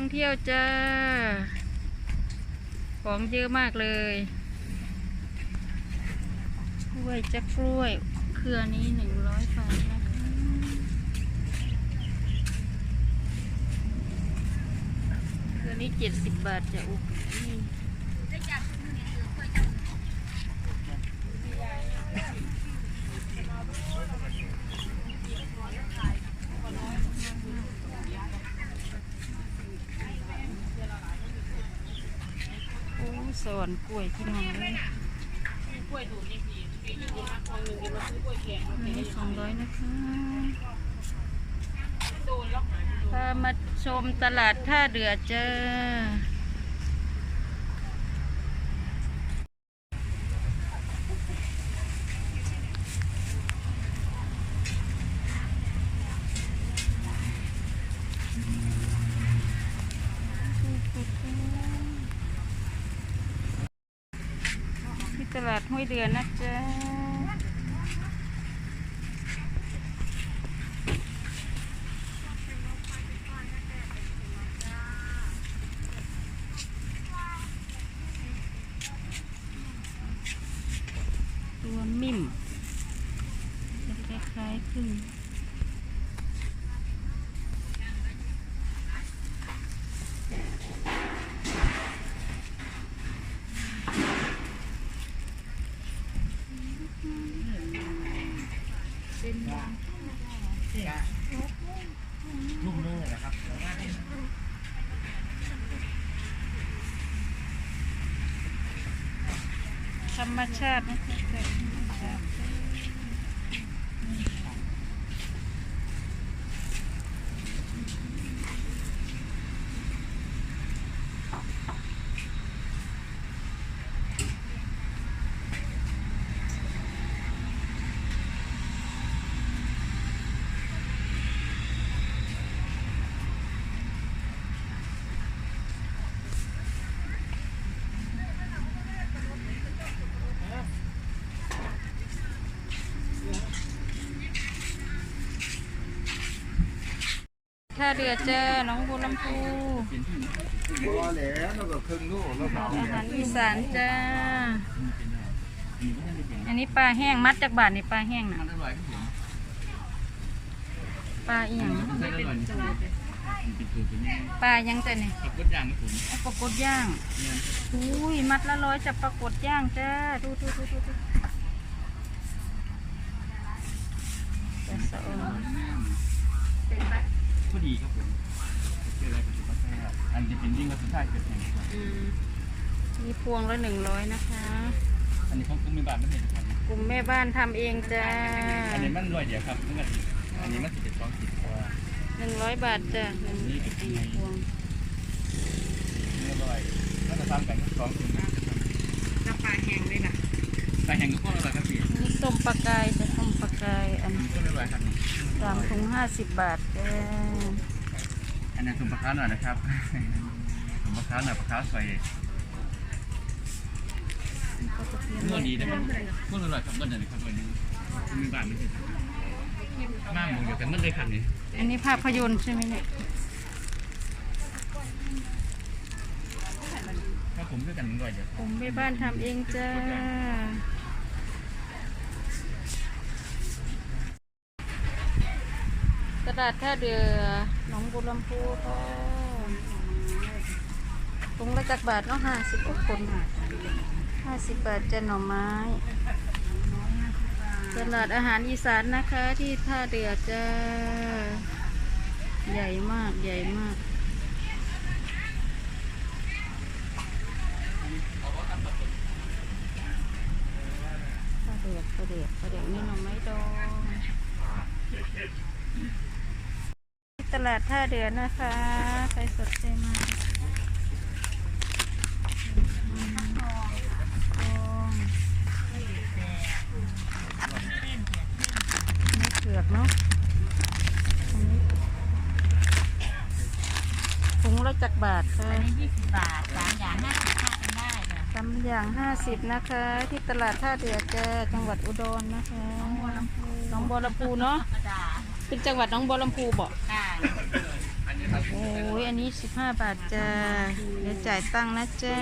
องเที่ยวจ้า ของเยอะมากเลยกล้วยจะกล้วย เครือนี้หนึ่งร้อยบาทนะคะเครือนี้เจ็ดสิบบาทจะอุกนี่โอ้ สวนกล้วยพี่น้องเลยกล้วยถูกนี่สิปีนี้ดีมากคนหนึ่งเดียวมาซื้อกล้วยแข็งอันนี้สองร้อยนะคะพามาชมตลาดท่าเดือเจ้า ที่ต ลาดห้วยเดือนนะจ๊ะ ตัวมิ่มจะคล้ายๆพึ่งเป็น ลูกเนื้อนะครับ ธรรมชาตินะคะแบบธรรมชาติ ท่าเรือจ้าหน้องบัวลำพูบัวแล้วแล้วก็ครึ่งลูกแล้วก็อาหารอีสานจ้า อันนี้ปลาแห้งมัดจากบาทนี่ปลาแห้งนะมันอร่อยครับผมปลาอีหยังมันอร่อยมันเป็นตัวเป็นยังปลายังจ้ะเนี่ยปลากดย่างครับผมปรากฏย่างอุ้ยมัดละร้อยจะปรากฏย่างจ้าดูดูดูดูดูจะสะออน พอดีครับผมเป็นอะไรกับสุขภาพอันที่เป็นยิ่งกับสุดท้ายเป็นยังครับอืมมีพวงละหนึ่งร้อยนะคะอันนี้ของกุ้งมีบาทไม่เห็นครับกลุ่มแม่บ้านทำเองจ้าอันนี้มันรวยเดียวครับเมื่อกี้อันนี้มันสิบเจ็ดสองสิบเพราะว่าหนึ่งร้อยบาทจ้ะหนึ่งสี่พวงเนื้อรวยแล้วจะทำกันสองสิบนะน้ำปลาแห้งเลยนะแต่แห่งก็พวกอร่อยครับพี่นี่ส้มปลากายจะ ส้มปลากายอันก็อร่อยครับสามถุงห้าสิบบาทจ้อันนี้ถุงปลาคาหน่อยนะครับถุงปลาคาหน่อยปลาคาใส่เนื้อดีนะครับพวกอร่อยครับก็เดี๋ยครับวันนี้มีบาทไม่เห็นมากหมดเดียวกันมันเลยครับนี่อันนี้ภาพยนตร์ใช่ไหมเนี่ยถ้าผมด้วยกันอร่อยเดียวกลุ่มแม่บ้านทำเองจ้า ต ลาดท่าเรือหนองบุรลำพูค่ะถุงละจักบาทเนาะห้าสิบคนห้าสิบบาทจะหน่อไม้ตลาดอาหารอีสานนะคะที่ท่าเรือจ้าใหญ่มากใหญ่มากปลาเดือกปลาเดือกปลาเดือกนี่หน่อไม้ดอง ตลาดท่าเดือนะคะ ใครสนใจมาอืมดองนี่เผือกเนาะอันนี้ถุงละจักบาทค่ะอันนี้ยี่สิบบาทสามอย่างห้าสิบห้ากันได้ค่ะตำอย่างห้าสิบนะคะ ที่ตลาดท่าเดือเจอจังหวัดอุดรนะคะ น้องบัวลำพูหน้องบัวลำพูเนาะจ้า เป็นจังหวัดหน้องบัวลำพูบอกค่ะโอ้ยอันนี้สิบห้าบาทจ้าเดี๋ยวจ่ายตังค์นะจ้า